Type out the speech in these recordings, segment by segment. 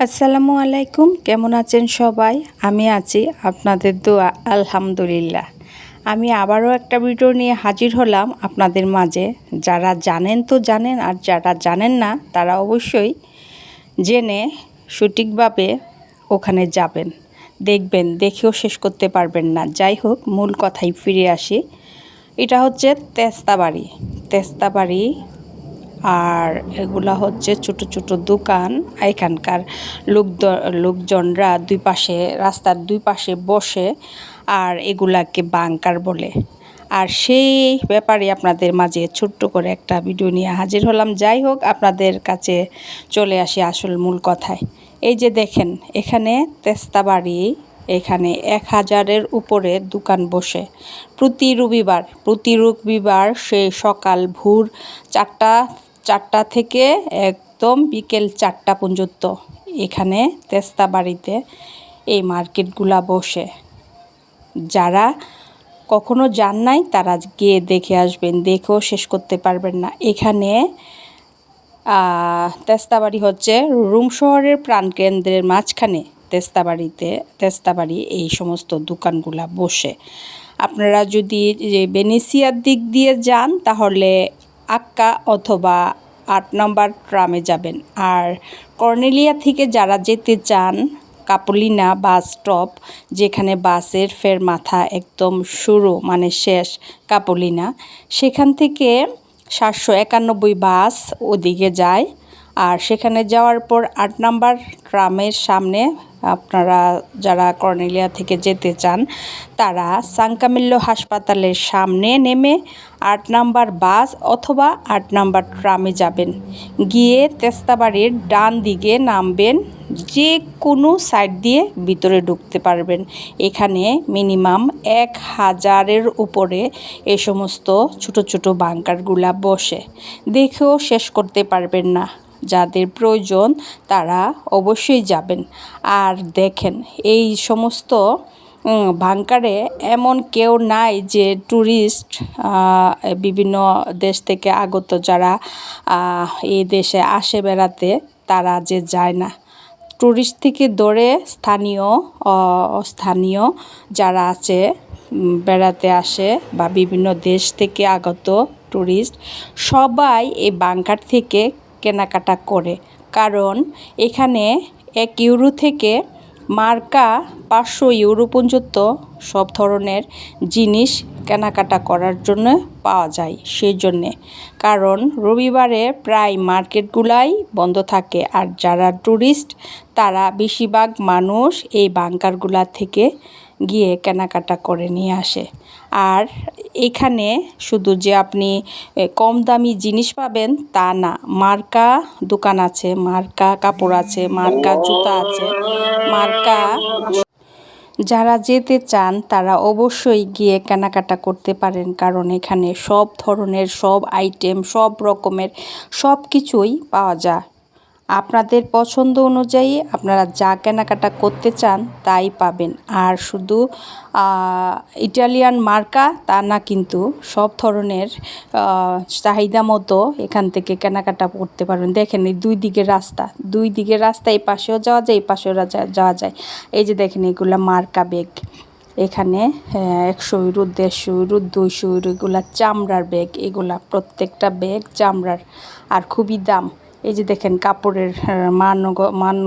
আসসালামু আলাইকুম, কেমন আছেন সবাই? আমি আছি আপনাদের দোয়া, আলহামদুলিল্লাহ। আমি আবারও একটা ভিডিও নিয়ে হাজির হলাম আপনাদের মাঝে। যারা জানেন তো জানেন, আর যারা জানেন না, তারা অবশ্যই জেনে সঠিকভাবে ওখানে যাবেন। দেখবেন, দেখেও শেষ করতে পারবেন না। যাই হোক, মূল কথাই ফিরে আসি। এটা হচ্ছে তেস্তাবাড়ি। তেস্তাবাড়ি আর এগুলা হচ্ছে ছোট ছোট দোকান। এখানকার লোক লোকজনরা দুই পাশে, রাস্তার দুই পাশে বসে আর এগুলাকে বাংকার বলে। আর সেই ব্যাপারে আপনাদের মাঝে ছোট্ট করে একটা ভিডিও নিয়ে হাজির হলাম। যাই হোক, আপনাদের কাছে চলে আসি আসল মূল কথায়। এই যে দেখেন, এখানে তেস্তা বাড়ি, এখানে এক হাজারের উপরে দোকান বসে। প্রতি রবিবার প্রতি রবিবার সে সকাল ভোর চারটা চারটা থেকে একদম বিকেল চারটা পর্যন্ত এখানে তেস্তা বাড়িতে এই মার্কেটগুলা বসে। যারা কখনো যান নাই, তারা গিয়ে দেখে আসবেন, দেখেও শেষ করতে পারবেন না। এখানে তেস্তাবাড়ি হচ্ছে রুম শহরের প্রাণকেন্দ্রের মাঝখানে তেস্তাবাড়িতে তেস্তাবাড়ি এই সমস্ত দোকানগুলা বসে। আপনারা যদি যে বেনিসিয়ার দিক দিয়ে যান, তাহলে আক্কা অথবা আট নম্বর ট্রামে যাবেন। আর কর্নেলিয়া থেকে যারা যেতে চান, কাপলিনা বাস স্টপ, যেখানে বাসের ফের মাথা একদম শুরু মানে শেষ কাপলিনা, সেখান থেকে সাতশো একানব্বই বাস ওদিকে যায়। আর সেখানে যাওয়ার পর আট নাম্বার ট্রামের সামনে আপনারা যারা কর্নেলিয়া থেকে যেতে চান, তারা সাংকামিল্য হাসপাতালের সামনে নেমে আট নাম্বার বাস অথবা আট নাম্বার ট্রামে যাবেন। গিয়ে তেস্তাবাড়ির ডান দিকে নামবেন, যে কোনো সাইড দিয়ে ভিতরে ঢুকতে পারবেন। এখানে মিনিমাম এক হাজারের উপরে এ সমস্ত ছোট ছোট বাংকারগুলা বসে। দেখেও শেষ করতে পারবেন না। যাদের প্রয়োজন তারা অবশ্যই যাবেন। আর দেখেন, এই সমস্ত বাংকারে এমন কেউ নাই যে ট্যুরিস্ট বিভিন্ন দেশ থেকে আগত যারা এই দেশে আসে বেড়াতে, তারা যে যায় না। ট্যুরিস্ট থেকে ধরে স্থানীয় স্থানীয় যারা আছে বেড়াতে আসে বা বিভিন্ন দেশ থেকে আগত ট্যুরিস্ট সবাই এই বাংকার থেকে কেনাকাটা করে। কারণ এখানে এক ইউরো থেকে মার্কা পাঁচশো ইউরো পর্যন্ত সব ধরনের জিনিস কেনাকাটা করার জন্য পাওয়া যায় সেই জন্যে কারণ রবিবারে প্রায় মার্কেটগুলাই বন্ধ থাকে আর যারা ট্যুরিস্ট তারা বেশিরভাগ মানুষ এই বাংকারগুলা থেকে গিয়ে কেনাকাটা করে নিয়ে আসে। আর এখানে শুধু যে আপনি কম দামি জিনিস পাবেন তা না, মার্কা দোকান আছে, মার্কা কাপড় আছে, মার্কা জুতা আছে, মার্কা যারা যেতে চান তারা অবশ্যই গিয়ে কেনাকাটা করতে পারেন, কারণ এখানে সব ধরনের, সব আইটেম সব রকমের সব কিছুই পাওয়া যায়। আপনাদের পছন্দ অনুযায়ী আপনারা যা কেনাকাটা করতে চান তাই পাবেন। আর শুধু ইটালিয়ান মার্কা তা না কিন্তু সব ধরনের চাহিদা মতো এখান থেকে কেনাকাটা করতে পারবেন। দেখেন এই দুই দিকের রাস্তা, দুই দিকের রাস্তা এই পাশেও যাওয়া যায়, এই পাশেও যাওয়া যায়। এই যে দেখেন এগুলো মার্কা ব্যাগ। এখানে একশো ইউরো, দেড়শো ইউরো, দুইশো ইউরো এগুলা চামড়ার ব্যাগ, এগুলা প্রত্যেকটা ব্যাগ চামড়ার। আর খুবই দাম। এই যে দেখেন কাপড়ের মান মান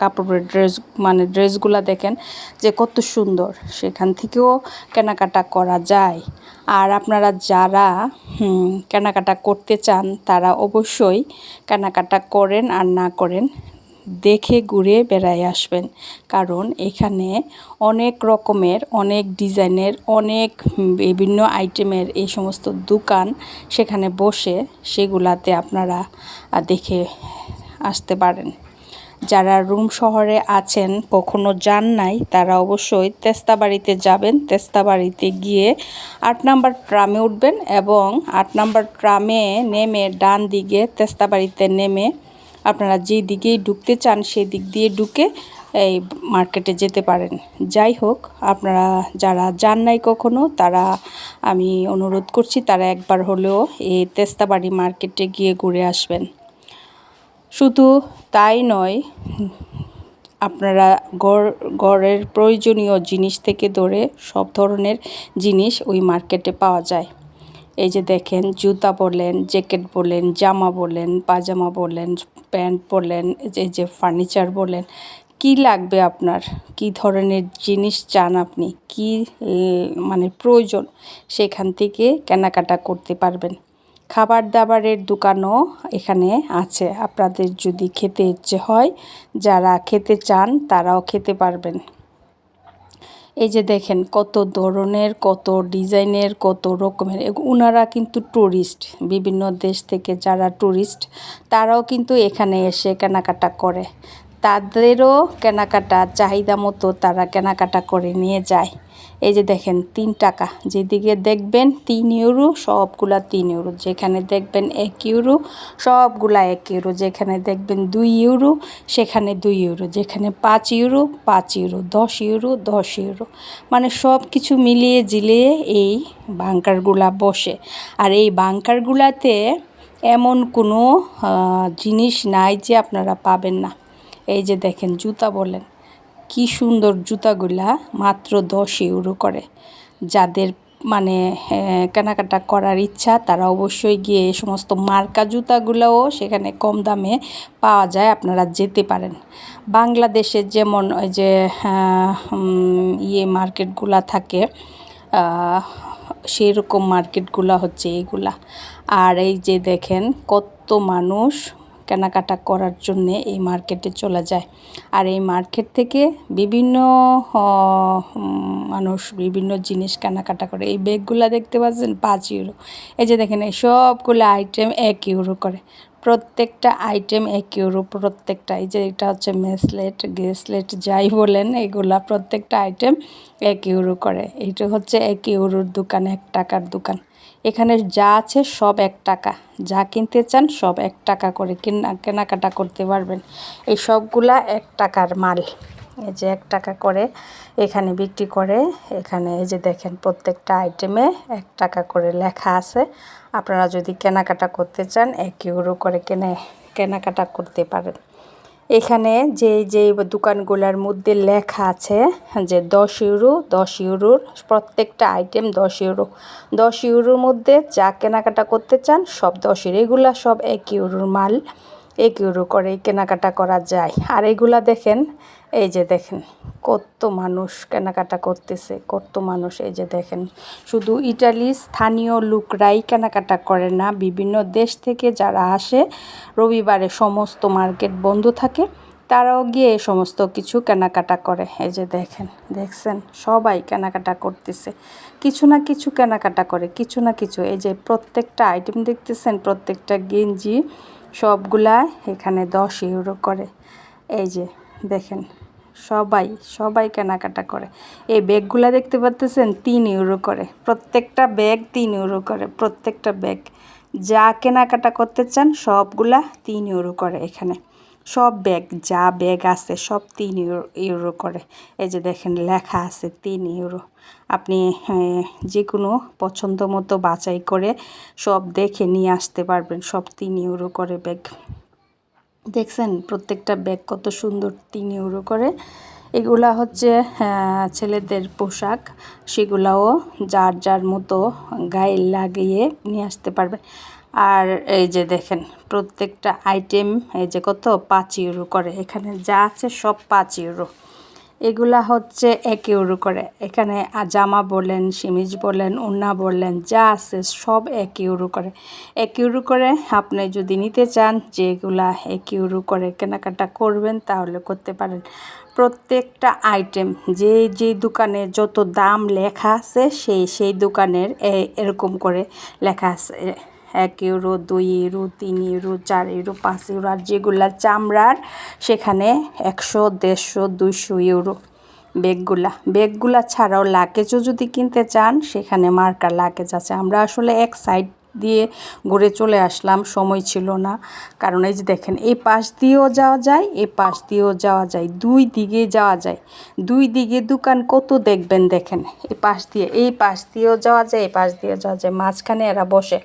কাপড়ের ড্রেস মানে ড্রেসগুলা দেখেন যে কত সুন্দর। সেখান থেকেও কেনাকাটা করা যায়। আর আপনারা যারা কেনাকাটা করতে চান, তারা অবশ্যই কেনাকাটা করেন আর না করেন দেখে ঘুরে বেড়ায় আসবেন। কারণ এখানে অনেক রকমের, অনেক ডিজাইনের, অনেক বিভিন্ন আইটেমের এই সমস্ত দোকান সেখানে বসে সেগুলাতে আপনারা দেখে আসতে পারেন। যারা রুম শহরে আছেন, কখনো যান নাই, তারা অবশ্যই তেস্তাবাড়িতে যাবেন। তেস্তাবাড়িতে গিয়ে আট নাম্বার ট্রামে উঠবেন এবং আট নাম্বার ট্রামে নেমে ডান দিকে তেস্তাবাড়িতে নেমে আপনারা যেই দিকেই ঢুকতে চান সেই দিক দিয়ে ঢুকে এই মার্কেটে যেতে পারেন। যাই হোক, আপনারা যারা যান নাই কখনো, তারা আমি অনুরোধ করছি তারা একবার হলেও এই তেস্তাবাড়ি মার্কেটে গিয়ে ঘুরে আসবেন। শুধু তাই নয়, আপনারা গড়, গড়ের প্রয়োজনীয় জিনিস থেকে ধরে সব ধরনের জিনিস ওই মার্কেটে পাওয়া যায়। এই যে দেখেন, জুতা বলেন জ্যাকেট বলেন জামা বলেন পাজামা বলেন প্যান্ট বলেন এই যে ফার্নিচার বলেন কি লাগবে আপনার? কি ধরনের জিনিস চান আপনি? কি মানে প্রয়োজন? সেখান থেকে কেনাকাটা করতে পারবেন। খাবার দাবারের দোকানও এখানে আছে। আপনাদের যদি খেতে ইচ্ছে হয়, যারা খেতে চান তারাও খেতে পারবেন। এই যে দেখেন কত ধরনের, কত ডিজাইনের, কত রকমের। ওনারা কিন্তু ট্যুরিস্ট বিভিন্ন দেশ থেকে যারা ট্যুরিস্ট তারাও কিন্তু এখানে এসে কেনাকাটা করে। তাদেরও কেনাকাটা চাহিদা মতো তারা কেনাকাটা করে নিয়ে যায়। এই যে দেখেন, তিন টাকা। যেদিকে দেখবেন তিন ইউরো, সবগুলা তিন ইউরো। যেখানে দেখবেন এক ইউরো, সবগুলা এক ইউরো। যেখানে দেখবেন দুই ইউরো, সেখানে দুই ইউরো। যেখানে পাঁচ ইউরো পাঁচ ইউরো। দশ ইউরো দশ ইউরো। মানে সব কিছু মিলিয়ে জিলিয়ে এই বাংকারগুলা বসে। আর এই বাংকারগুলাতে এমন কোনো জিনিস নাই যে আপনারা পাবেন না। এই যে দেখেন জুতা বলেন, কি সুন্দর জুতাগুলা মাত্র দশ ইউরো করে। যাদের মানে কেনাকাটা করার ইচ্ছা, তারা অবশ্যই গিয়ে এই সমস্ত মার্কা জুতাগুলোও সেখানে কম দামে পাওয়া যায়, আপনারা যেতে পারেন। বাংলাদেশের যেমন ওই যে ইয়ে মার্কেটগুলা থাকে সেই রকম মার্কেটগুলো হচ্ছে এইগুলা আর এই যে দেখেন কত মানুষ কেনাকাটা করার জন্যে এই মার্কেটে চলে যায়। আর এই মার্কেট থেকে বিভিন্ন মানুষ বিভিন্ন জিনিস কেনাকাটা করে। এই ব্যাগগুলো দেখতে পাচ্ছেন? পাঁচ ইউরো এই যে দেখেন, এই সবগুলো আইটেম এক ইউরো করে। প্রত্যেকটা আইটেম এক ইউরো প্রত্যেকটা। এই যে এটা হচ্ছে মেসলেট গ্রেসলেট যাই বলেন, এগুলা প্রত্যেকটা আইটেম এক ইউরো করে। এইটা হচ্ছে এক ইউরোর দোকান, এক টাকার দোকান। এখানে যা আছে সব এক টাকা। যা কিনতে চান সব এক টাকা করে কেনা কেনাকাটা করতে পারবেন। এই সবগুলা এক টাকার মাল। এই যে এক টাকা করে এখানে বিক্রি করে, এখানে এই যে দেখেন প্রত্যেকটা আইটেমে এক টাকা করে লেখা আছে। আপনারা যদি কেনাকাটা করতে চান, এক ইউরো করে কেনে কেনাকাটা করতে পারেন। এখানে যে যে দোকানগুলোর মধ্যে লেখা আছে যে দশ ইউরো, দশ ইউরোর প্রত্যেকটা আইটেম দশ ইউরো। দশ ইউরোর মধ্যে যা কেনাকাটা করতে চান সব দশ ইউরো। এগুলা সব এক ইউরোর মাল, এক ইউরো করে কেনাকাটা করা যায়। আর এগুলা দেখেন এই যে দেখেন, কত মানুষ কেনাকাটা করতেছে, কত মানুষ এই যে দেখেন। শুধু ইটালি স্থানীয় লোকরাই কেনাকাটা করে না, বিভিন্ন দেশ থেকে যারা আসে, রবিবারে সমস্ত মার্কেট বন্ধ থাকে, তারাও গিয়ে সমস্ত কিছু কেনাকাটা করে। এই যে দেখেন, দেখছেন? সবাই কেনাকাটা করতেছে। কিছু না কিছু কেনাকাটা করে, কিছু না কিছু। এই যে প্রত্যেকটা আইটেম দেখতেছেন, প্রত্যেকটা গেঞ্জি, সবগুলা এখানে দশ ইউরো করে। এই যে দেখেন সবাই সবাই কেনাকাটা করে। এই ব্যাগগুলা দেখতে পাচ্তেছেন তিন ইউরো করে। প্রত্যেকটা ব্যাগ তিন ইউরো করে, প্রত্যেকটা ব্যাগ। যা কেনাকাটা করতে চান, সবগুলা তিন ইউরো করে এখানে। সব ব্যাগ, যা ব্যাগ আছে, সব তিন ইউরো ইউরো করে। এই যে দেখেন, লেখা আছে তিন ইউরো। আপনি যে কোনো পছন্দ মতো বাছাই করে সব দেখে নিয়ে আসতে পারবেন, সব তিন ইউরো করে ব্যাগ। দেখছেন প্রত্যেকটা ব্যাগ কত সুন্দর তিন ইউরো করে। এগুলা হচ্ছে ছেলেদের পোশাক। সেগুলাও যার যার মতো গায়ে লাগিয়ে নিয়ে আসতে পারবে। আর এই যে দেখেন, প্রত্যেকটা আইটেম এই যে কত? পাঁচ ইউরো করে। এখানে যা আছে সব পাঁচ ইউরো। এগুলা হচ্ছে এক ইউরো করে। এখানে জামা বলেন সিমিজ বলেন, উন্না বললেন যা আছে সব এক ইউরো করে। এক ইউরো করে আপনি যদি নিতে চান যে এগুলা এক ইউরো করে কেনাকাটা করবেন তাহলে করতে পারেন। প্রত্যেকটা আইটেম যে যে দোকানে যত দাম লেখা আছে সেই সেই দোকানের এরকম করে লেখা আছে। এক ইউরো দুই ইউরো তিন ইউরো চার ইউরো পাঁচ ইউরো আর যেগুলা চামড়ার সেখানে একশো, দেড়শো, দুইশো ইউরো ব্যাগগুলা। ব্যাগগুলা ছাড়াও লাগেজও যদি কিনতে চান, সেখানে মার্কার লাগেজ আছে। আমরা আসলে এক সাইড দিয়ে ঘুরে চলে আসলাম, সময় ছিল না। কারণ এই যে দেখেন, এই পাশ দিয়েও যাওয়া যায় এই পাশ দিয়েও যাওয়া যায়, দুই দিকে যাওয়া যায়। দুই দিকে দোকান কত দেখবেন দেখেন এই পাশ দিয়ে, এই পাশ দিয়েও যাওয়া যায় এই পাশ দিয়েও যাওয়া যায়। মাঝখানে এরা বসে।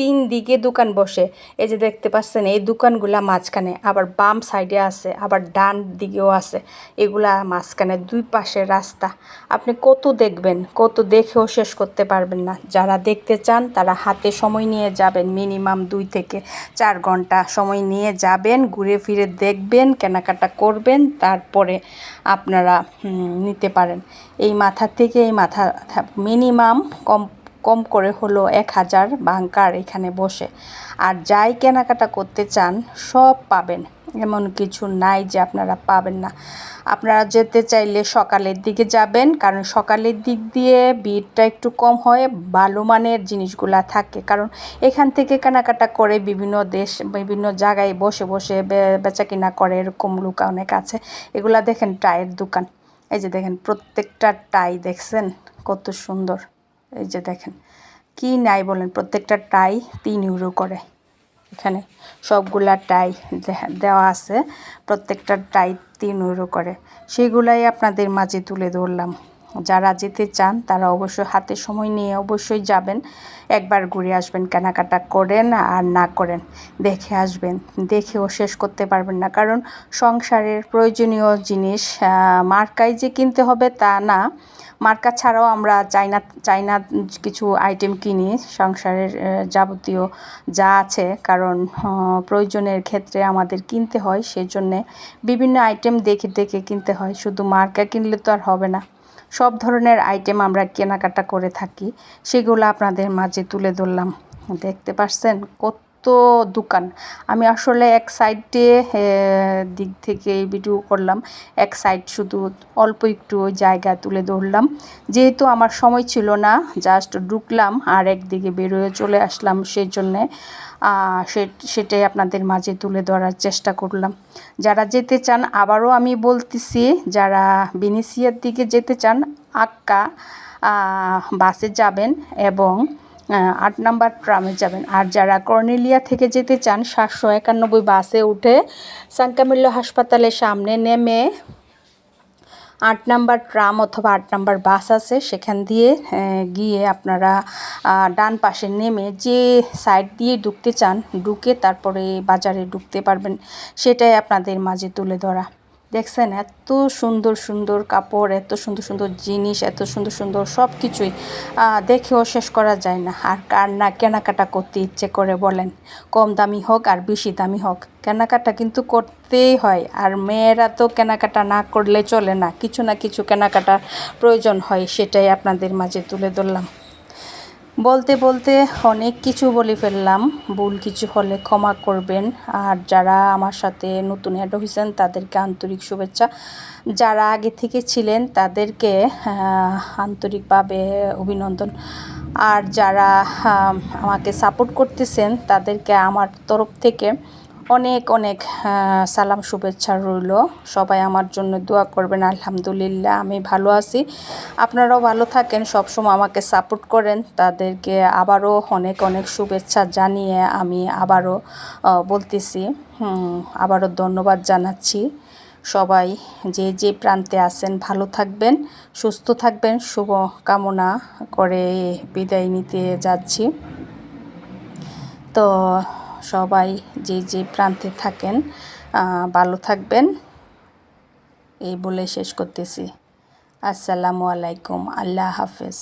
তিন দিকে দোকান বসে। এই যে দেখতে পাচ্ছেন, এই দোকানগুলা মাঝখানে, আবার বাম সাইডে আছে, আবার ডান দিকেও আছে। এগুলা মাঝখানে দুই পাশে রাস্তা। আপনি কত দেখবেন, কত দেখেও শেষ করতে পারবেন না। যারা দেখতে চান, তারা হাতে সময় নিয়ে যাবেন, মিনিমাম দুই থেকে চার ঘণ্টা সময় নিয়ে যাবেন, ঘুরে ফিরে দেখবেন, কেনাকাটা করবেন, তারপরে আপনারা নিতে পারেন। এই মাথা থেকে এই মাথা, মিনিমাম কম কম করে হলো এক হাজার বাংকার এখানে বসে। আর যাই কেনাকাটা করতে চান, সব পাবেন। এমন কিছু নাই যে আপনারা পাবেন না। আপনারা যেতে চাইলে সকালের দিকে যাবেন, কারণ সকালের দিক দিয়ে ভিড়টা একটু কম হয়, ভালো মানের জিনিসগুলা থাকে। কারণ এখান থেকে কেনাকাটা করে বিভিন্ন দেশ, বিভিন্ন জায়গায় বসে বসে বেচা কিনা করে এরকম লোক অনেক আছে। এগুলা দেখেন টায়ের দোকান। এই যে দেখেন, প্রত্যেকটা টাই দেখছেন, কত সুন্দর। এই যে দেখেন, কি নাই বলেন, প্রত্যেকটা টাই তিন ইউরো করে। এখানে সবগুলা টাই দেওয়া আছে, প্রত্যেকটা টাই তিন ইউরো করে। সেগুলাই আপনাদের মাঝে তুলে ধরলাম। যারা যেতে চান, তারা অবশ্যই হাতে সময় নিয়ে অবশ্যই যাবেন। একবার ঘুরে আসবেন, কেনাকাটা করেন আর না করেন, দেখে আসবেন। দেখেও শেষ করতে পারবেন না। কারণ সংসারের প্রয়োজনীয় জিনিস মার্কাই যে কিনতে হবে তা না। মার্কা ছাড়াও আমরা চাইনা চাইনা কিছু আইটেম কিনি সংসারের যাবতীয় যা আছে। কারণ প্রয়োজনের ক্ষেত্রে আমাদের কিনতে হয়, সেজন্যে বিভিন্ন আইটেম দেখে দেখে কিনতে হয়। শুধু মার্কা কিনলে তো আর হবে না। সব ধরনের আইটেম আমরা কেনাকাটা করে থাকি। সেগুলো আপনাদের মাঝে তুলে ধরলাম। দেখতে পাচ্ছেন কত দোকান। আমি আসলে এক সাইডে দিক থেকে ভিডিও করলাম। এক সাইড শুধু অল্প একটু জায়গা তুলে ধরলাম। যেহেতু আমার সময় ছিল না জাস্ট ঢুকলাম আর একদিকে বেরোয় চলে আসলাম সেই জন্যে সেটাই আপনাদের মাঝে তুলে ধরার চেষ্টা করলাম। যারা যেতে চান, আবারও আমি বলতেছি, যারা বেনিসিয়ার দিকে যেতে চান, আক্কা বাসে যাবেন এবং আট নাম্বার ট্রামে যাবেন। আর যারা কর্নেলিয়া থেকে যেতে চান, সাতশো একানব্বই বাসে উঠে সানকামিল্য হাসপাতালের সামনে নেমে আট নাম্বার ট্রাম অথবা আট নাম্বার বাস আছে, সেখান দিয়ে গিয়ে আপনারা ডান পাশে নেমে যে সাইড দিয়ে ঢুকতে চান, ঢুকে তারপরে বাজারে ঢুকতে পারবেন। সেটাই আপনাদের মাঝে তুলে ধরা। দেখছেন, এত সুন্দর সুন্দর কাপড়, এত সুন্দর সুন্দর জিনিস, এত সুন্দর সুন্দর সব কিছুই দেখেও শেষ করা যায় না। আর কার না কেনাকাটা করতে ইচ্ছে করে বলেন, কম দামি হোক আর বেশি দামি হোক, কেনাকাটা কিন্তু করতেই হয়। আর মেয়েরা তো কেনাকাটা না করলে চলে না, কিছু না কিছু কেনাকাটার প্রয়োজন হয়, সেটাই আপনাদের মাঝে তুলে ধরলাম। বলতে বলতে অনেক কিছু বলে ফেললাম। ভুল কিছু হলে ক্ষমা করবেন। আর যারা আমার সাথে নতুন অ্যাড হয়েছেন তাদেরকে আন্তরিক শুভেচ্ছা। যারা আগে থেকে ছিলেন, তাদেরকে আন্তরিকভাবে অভিনন্দন। আর যারা আমাকে সাপোর্ট করতেছেন, তাদেরকে আমার তরফ থেকে অনেক অনেক সালাম, শুভেচ্ছা রইল। সবাই আমার জন্য দোয়া করবেন, আলহামদুলিল্লাহ, আমি ভালো আছি। আপনারাও ভালো থাকেন, সবসময় আমাকে সাপোর্ট করেন। তাদেরকে আবারও অনেক অনেক শুভেচ্ছা জানিয়ে আমি আবারও বলতেছি আবারও ধন্যবাদ জানাচ্ছি। সবাই যে যে প্রান্তে আছেন, ভালো থাকবেন, সুস্থ থাকবেন। শুভ কামনা করে বিদায় নিতে যাচ্ছি। তো সবাই যে যে প্রান্তে থাকেন ভালো থাকবেন। এই বলে শেষ করতেছি। আসসালামু আলাইকুম। আল্লাহ হাফেজ।